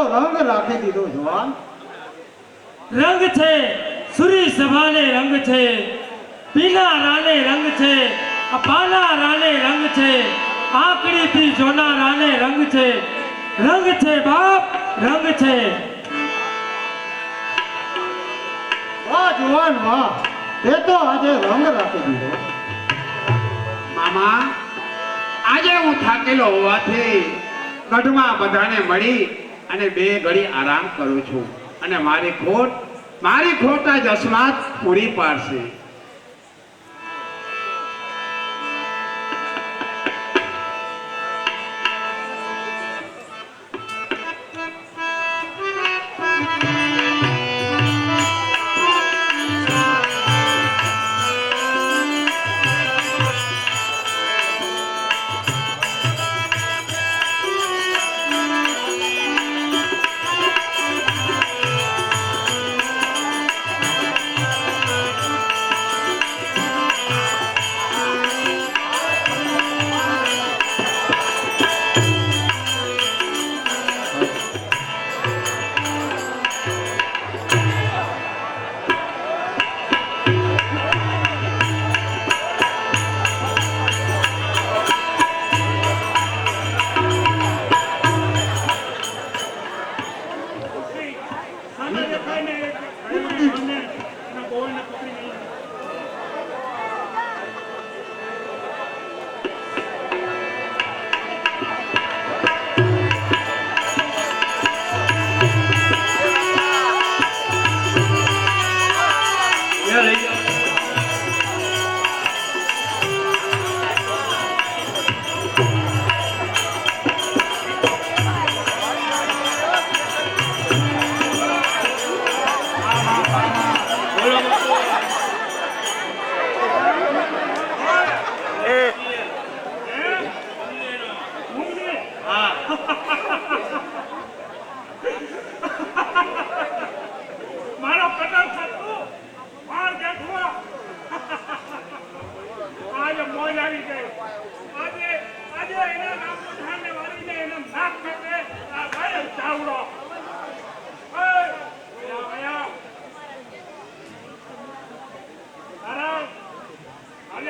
તે રંગ રાખી દીધો જવાન રંગ છે સુરી સભાને રંગ છે પીલા રાને રંગ છે આ પાલા રાને રંગ છે આકડીથી જોના રાને રંગ છે. રંગ છે બાપ રંગ છે. વાહ જુવાન વાહ. તે તો આજે રંગ રાખી દીધો. મામા આજે હું થાકેલો હોવાથી ગઢમાં બધાને મળી અને બે ઘડી આરામ કરું છું. અને મારી ખોટ મારી ખોટ જ અસ્માત પૂરી પાડશે.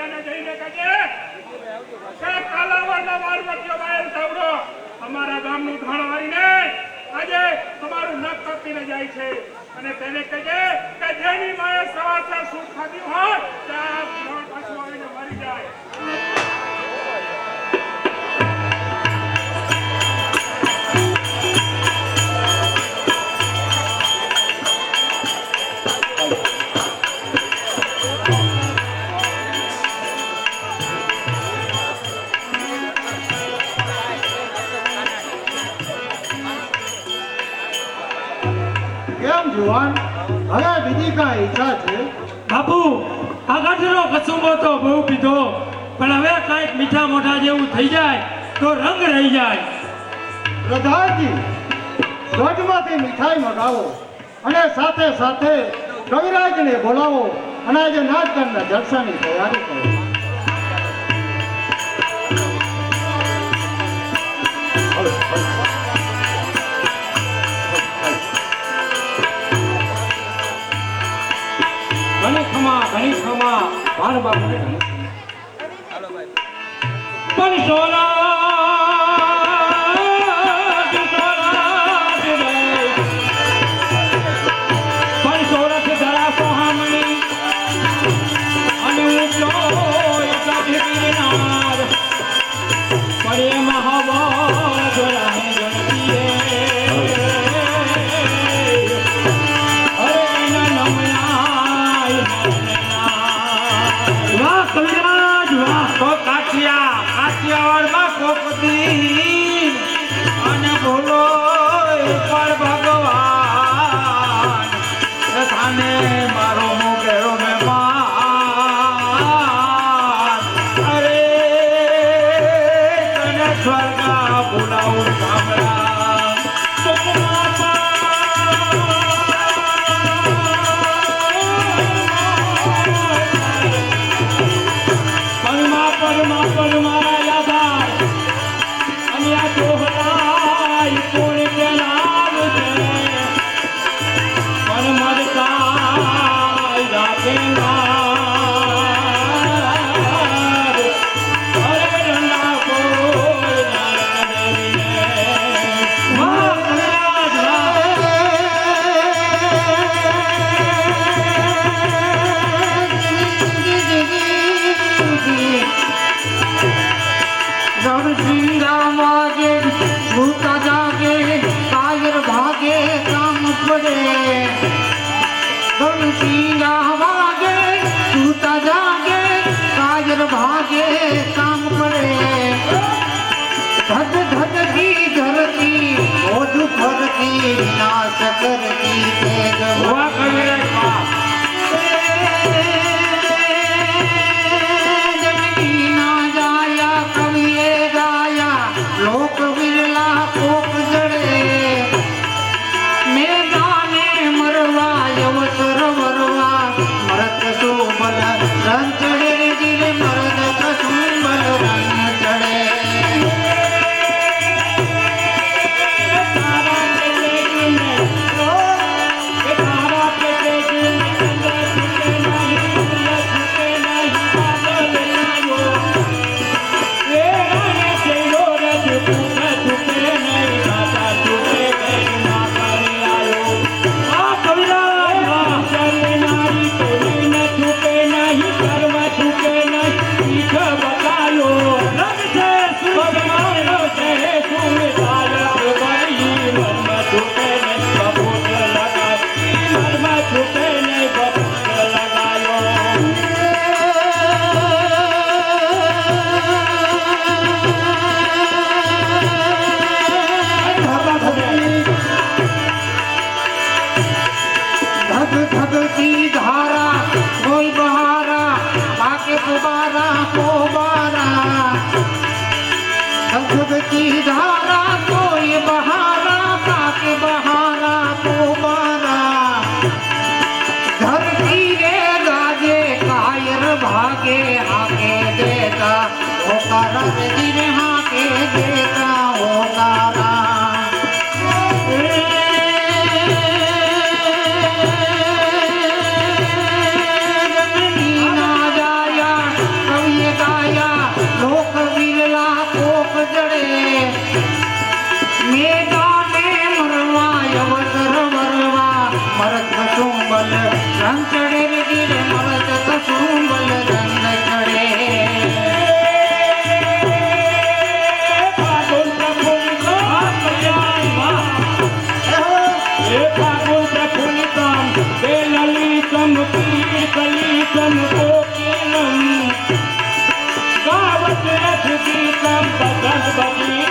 આલ્યાને જઈને કહેજે કે કાલાવરના વાર વચ્ચે બહાર ચાવડો અમારા ગામનું ધાણ વાળીને આજે તમારું નખ કાપીને જાય છે. અને તેને કહેજે કે જેની માએ સવાસર સુખ ખાધ્યું હોય ત્યાં પાછું આવીને મરી જાય. ભગવાન. હવે બીજી કઈ ઈચ્છા છે. બાપુ આગળનો કસુંબો તો બહુ પીધો. પણ હવે કાંઈક મીઠા મોઢા જેવું થઈ જાય તો રંગ રહી જાય. પ્રધાનજી ધોધમાંથી મીઠાઈ મગાવો અને સાથે સાથે કવિરાજને બોલાવો અને આજે નાચગાનના જલસાની તૈયારી કરો. Oh, oh, oh. ક્ષમા ઘણી ક્ષમા ભાન બાપુ પણ સોના તો કાઠિયા કાઠિયાવાડમાં કોકતી અને બોલો પર ભગવાન. મારો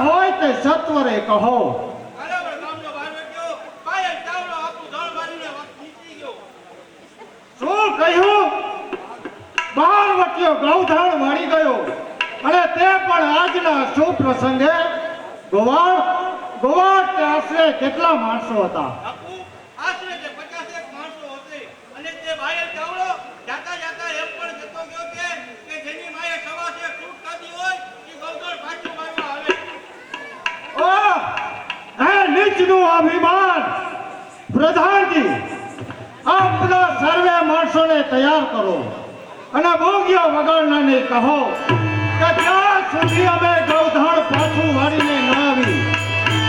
હોય તે સત્વરે કહો. શું કહ્યું? બારવટીયો ગૌધાણ વળી ગયો. અને તે પણ આજના શુભ પ્રસંગે ગોવાળ ગોવાળ આશરે કેટલા માણસો હતા બાપુ આશરે તે પચાસેક માણસો હશે અને તે બાયલ ચાવડો જાતા જાતા એમ પણ કહેતો ગયો કે કે જેની માએ સવાસે ફ્રૂટ ખાધી હોય એ ગૌધણ પાછું મારવા આવે ઓહ! હે નીચનું અભિમાન પ્રધાનજી, આપના સર્વે માણસોને તૈયાર કરો અને બોગીઓ વગાડનારને કહો કે જ્યાં સુધી અમે ગૌધણ પાછું વાળીને ન આવી,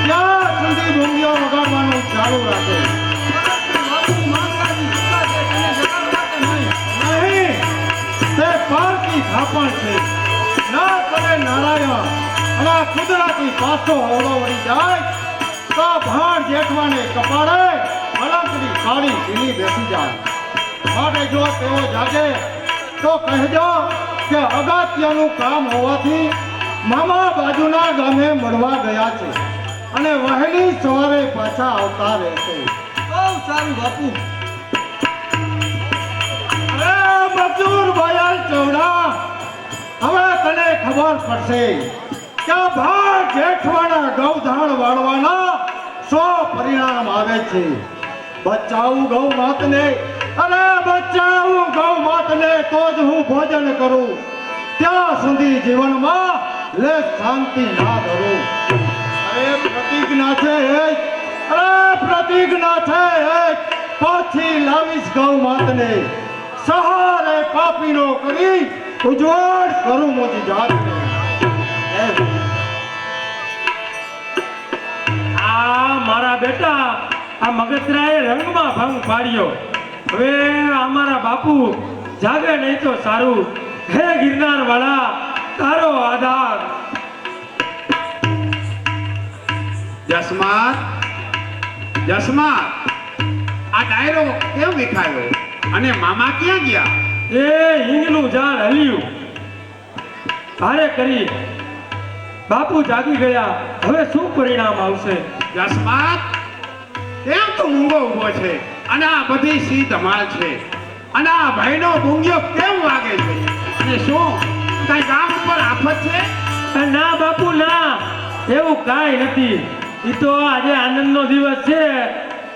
ત્યાં સુધી બોગીઓ વગાડવાનું ચાલુ રાખે. છે. ના કરે નારાયણ અને આ કુદરતી પાછો હોળો વળી જાય તો ભાણ જેઠવાને કપાળે અલંકની કાળી ઢીલી બેસી જાય. માટે જો તેઓ જાગે, તો કહેજો કે અગત્યનું કામ હોવાથી મામા બાજુના ગામે મળવા ગયા છે અને વહેલી સવારે પાછા આવતા રહેશે બહુ સારું બાપુ. મજૂર ભયાલ ચવડા, હવે તને ખબર પડશે કે ભાર જેઠવાના ગૌધાણ વાળવાના સો પરિણામ આવે છે? બચાવું ગૌ માતને? અરે બચાવું ગૌ માતને તો જ હું ભોજન કરું. ત્યાં સુધી જીવનમાં લે શાંતિ ના ધરું. અરે પ્રતિજ્ઞા છે અરે પ્રતિજ્ઞા છે પાછી લાવીશ ગૌ માતને. સહારે પાપીનો કરી ઉજ્વળ કરું મોજી જાતને. આ મારા બેટા આ મગસરાએ રંગમાં ભંગ પાડ્યો. હવે અમારા બાપુ જાગે નહીં તો સારું. હે ગિરનાર વાળા તારો આધાર. જસમાત જસમાત આ ડાયરો કેમ વિખાયો? અને મામા ક્યાં ગયા? એ હિંગનું ઝાડ હલ્યું. ભારે કરી બાપુ જાગી ગયા. હવે શું પરિણામ આવશે? જસમાત કેમ તો મૂંગો ઊભો છે અને આ બધી સી ધમાલ છે. અને આ ભાઈનો મૂંગ્યો કેમ વાગે છે? અને શું? કઈ ગામ ઉપર આફત છે? ના બાપુ ના. એવું કાંઈ નથી. એ તો આજે આનંદનો દિવસ છે.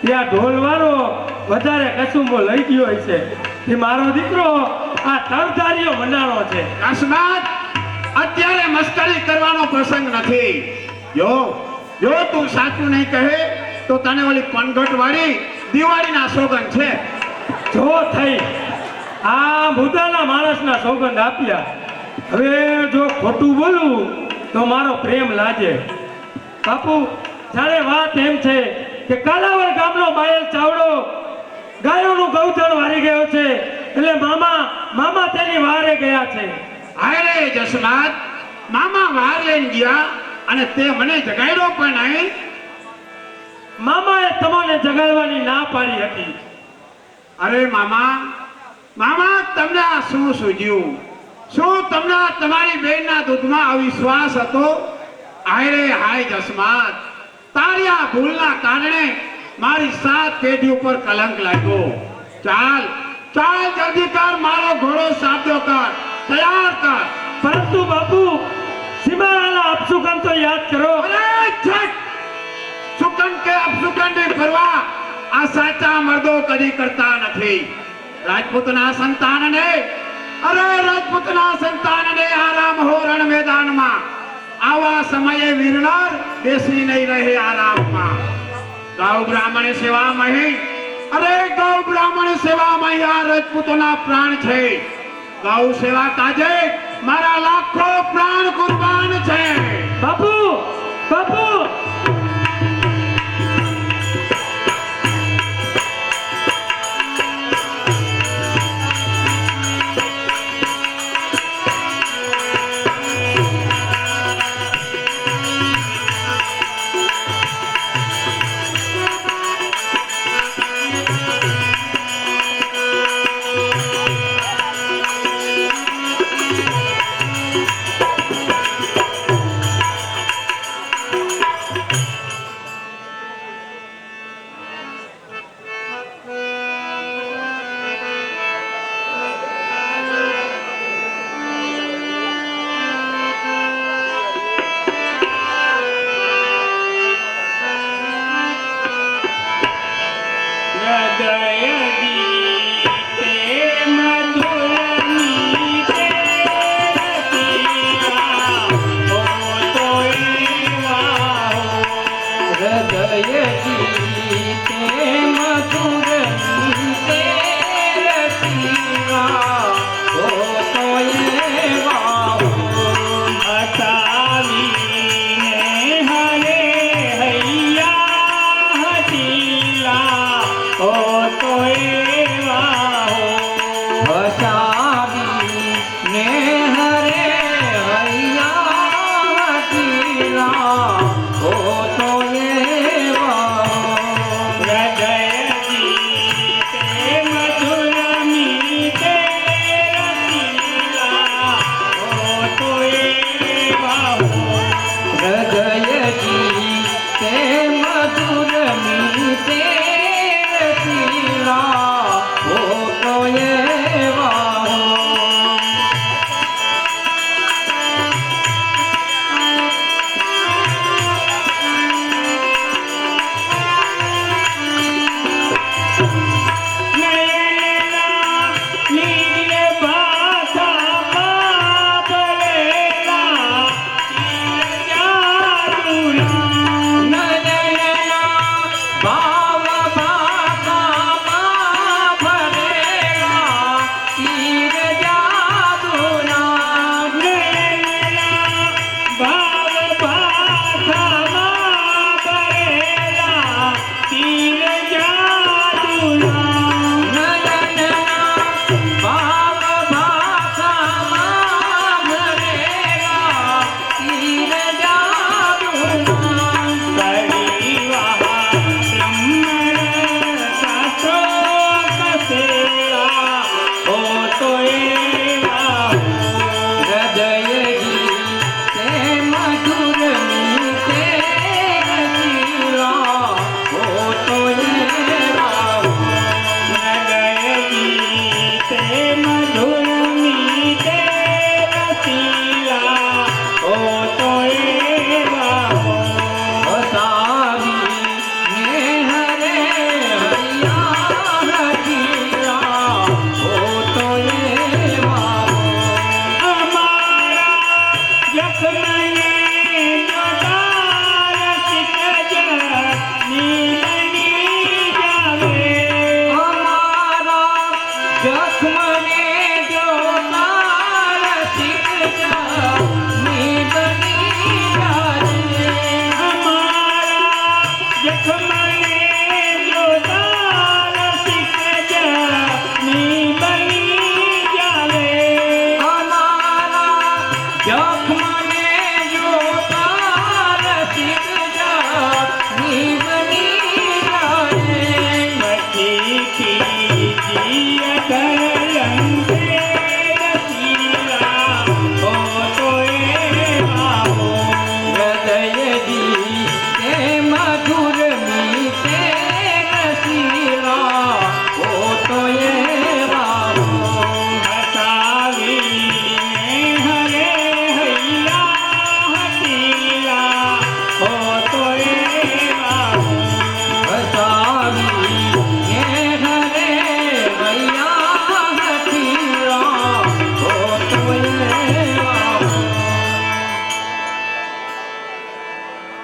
ત્યાં ઢોલવાળો વધારે કસુંબો લઈ ગયો છે. એ મારો દીકરો આ તરધારીઓ મનાણો છે. જસમાત અત્યારે મસ્કરી કરવાનો પ્રસંગ નથી. જો જો તું સાચું નહીં કહે, તો તને ઓલી પનઘટ વાળી દિવાળીના સોગંદ છે. જો થઈ. આ મુદ્દાના માણસના સોગંદ આપ્યા. હવે જો ખોટું બોલું, તો મારો પ્રેમ લાજે. બાપુ જ્યારે વાત એમ છે કે કાલાવર ગામનો બાયલ ચાવડો ગાયોનું ગૌચણ વારી ગયો છે. એટલે મામા મામા તેની વારે ગયા છે. હાય જસનાથ મામા વાર લઈને ગયા અને તે મને જગાડ્યો પણ નહીં. મામાએ તમને જગાડવાની ના પાડી હતી. અરે મામા મામા તમને આ શું સૂજ્યું શું તમને તમારી બહેનના દૂધમાં અવિશ્વાસ હતો? હાય રે હાય જસમાત તારી આ ભૂલના કારણે મારી સાત પેઢી ઉપર કલંક લાગ્યો. ચાલ ચાલ જલ્દી કર મારો ઘોડો સાબ્યો કર. તૈયાર કર પરંતુ બાપુ સીમાડાના અપશુકન તો યાદ કરો સુકન કે અપસુકનની પરવા આ સાચા મર્દો કદી કરતા નથી રાજપૂતના સંતાનને અરે રાજપૂતના સંતાનને આરામ હો રણ મેદાનમાં આવા સમયે વીરનાર બેસી નહીં રહે આરામમાં ગૌ બ્રાહ્મણ સેવા મહી અરે ગૌ બ્રાહ્મણ સેવા મહી આ રાજપૂતોના પ્રાણ છે ગૌ સેવા કાજે મારા લાખો પ્રાણ કુરબાન છે. બાપુ બાપુ!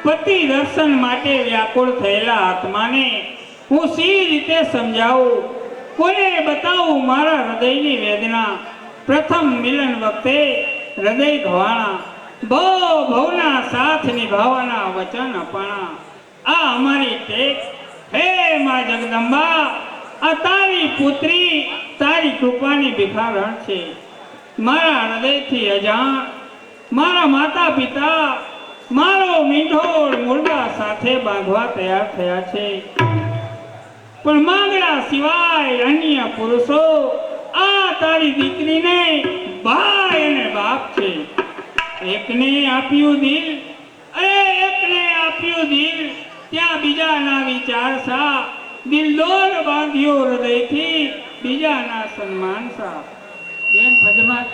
પતિ દર્શન માટે વ્યાકુળ થયેલા આત્માને હું સી રીતે સમજાવું? કોને બતાવું મારા હૃદયની વેદના? પ્રથમ મિલન વખતે હૃદય ધોવાણા. ભવ ભવના સાથ નિભાવવાના વચન અપાણા. આ અમારી ટેક. હે મા જગદંબા, આ તારી પુત્રી, તારી કૃપાની ભિખારણ છે. મારા હૃદયથી અજાણ. મારા માતા પિતા મારો મીંઢોળ મુરડા સાથે બાંધવા તૈયાર થયા છે. પણ માંગડા સિવાય અન્ય પુરુષો, આ તારી દીકરીને ભાઈ અને બાપ છે. એકને આપ્યું દિલ, અરે એકને આપ્યું દિલ, ત્યાં બીજાના વિચાર સા. દિલદોર બાંધ્યો હૃદયથી બીજાના સન્માન સા. બેન ભજમાં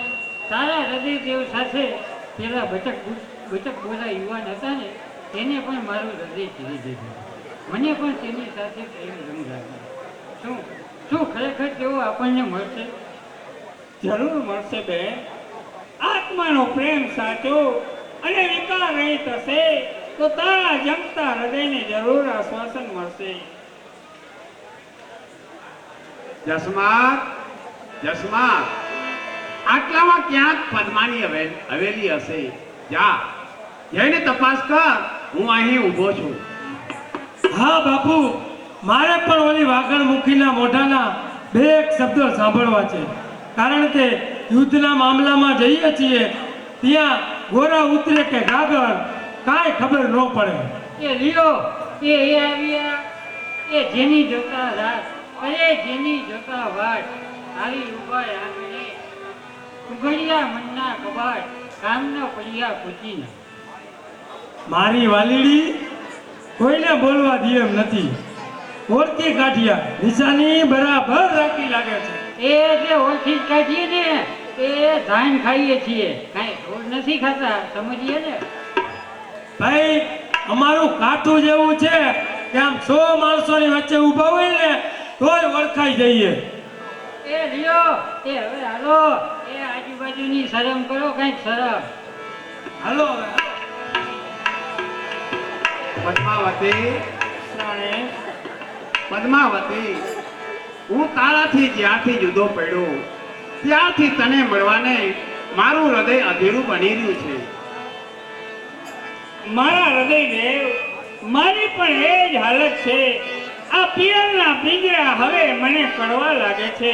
તારા હૃદયદેવ સાથે પેલા ભટક ભટક પોલા યુવાન હતા ને, તેને પણ મારું હૃદય ખીલી દીધું. મને પણ તેની સાથે પ્રેમ લાગ્યો શું? શું ખરેખર તેઓ આપણને મળશે? જરૂર મળશે બેન. આત્માનો પ્રેમ સાચો અને વિકાર રહી થશે તો તારા જમતા હૃદયને જરૂર આશ્વાસન મળશે. જસમાત જસમા આટલામાં ક્યાંક પદ્માની હવે- હવેલી હશે? જા. જઈને તપાસ કર. હું અહીં ઊભો છું. હા બાપુ. મારે પણ ઓલી વાગણ મુખીના મોઢાના બે એક શબ્દો સાંભળવા છે. કારણ કે યુદ્ધના મામલામાં જઈએ છીએ ત્યાં ગોરા ઉતરે કે ગાગર કાંઈ ખબર ન પડે. એ લીલો એ એ આવ્યા. એ જેની જોતા રાત અરે જેની જોતા વાટ આવી ઉભાય આંગણે ઉઘડિયા મનના કબાટ કામના પડ્યા પૂછીને. મારી વાલીડી કોઈને બોલવા દે એમ નથી. ઓળખી કાઢ્યા. નિશાની બરાબર રાખી લાગે છે. એ જે ઓળખી કાઢીએ ને એ ધાન ખાઈએ છીએ. કાંઈ નથી ખાતા સમજીએ ને? ભાઈ અમારું કાઠું જેવું છે કે આમ સો માણસોની વચ્ચે ઊભા હોય ને તોય ઓળખાઈ જઈએ. એ લ્યો એ હવે હાલો. એ આજુબાજુની શરમ કરો કંઈક શરમ. હાલો પદ્માવતી. પદ્માવતી હું તારાથી જ્યારથી જુદો પડ્યો ત્યારથી તને મળવાને મારું હૃદય અધીરું બની રહ્યું છે. મારા હૃદયને મારી પણ એ જ હાલત છે. આ પિયરના પિંજરા હવે મને કડવા લાગે છે.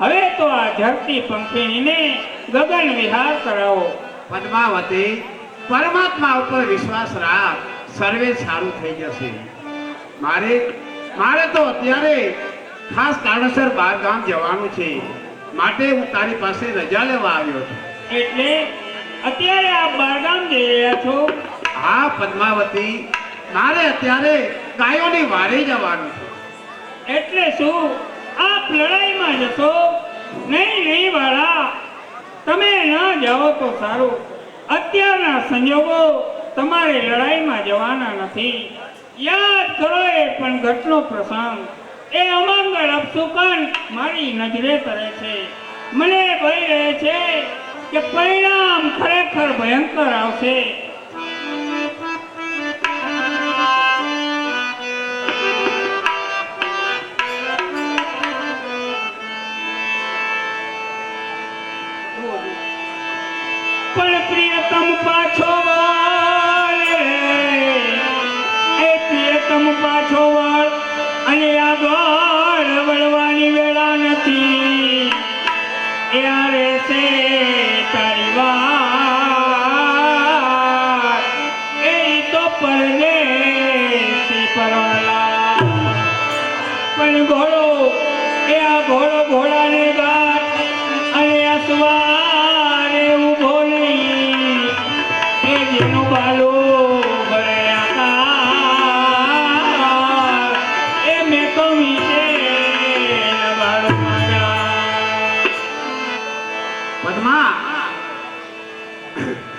હવે તો આ ધરતી પંખીણીને ગગન વિહાર કરાવો. પદ્માવતી પરમાત્મા ઉપર વિશ્વાસ રાખ. સર્વે સારું થઈ જશે. મારે મારે તો અત્યારે ખાસ કારણસર બહાર ગામ જવાનું છે. માટે હું તારી પાસે રજા લેવા આવ્યો છું. એટલે અત્યારે આપ બારગામ જઈ રહ્યા છો? હા પદ્માવતી. મારે અત્યારે ગાયોની વારે જવાનું છે. એટલે શું? આપ લડાઈમાં જશો? નહીં નહીં વાળા. તમે ન જાઓ તો સારું. અત્યારના સંજોગો તમારે લડાઈમાં જવાના નથી. યાદ કરો એ પણ ઘટનો પ્રસંગ. એ અમંગળ અપશુકન મારી નજરે તરે છે. મને ભય રહે છે કે પરિણામ ખરેખર ભયંકર આવશે.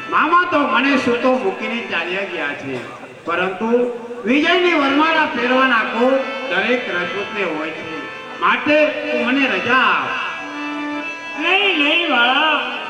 મામા તો મને સૂતો મૂકીને ચાલ્યા ગયા છે. પરંતુ વિજયની વરમાળા ફેરવાના કોટ દરેક રજપૂતને હોય છે. માટે મને રજા આપ. નહીં નહીં વાળા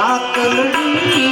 ಕಾಕಲಡಿ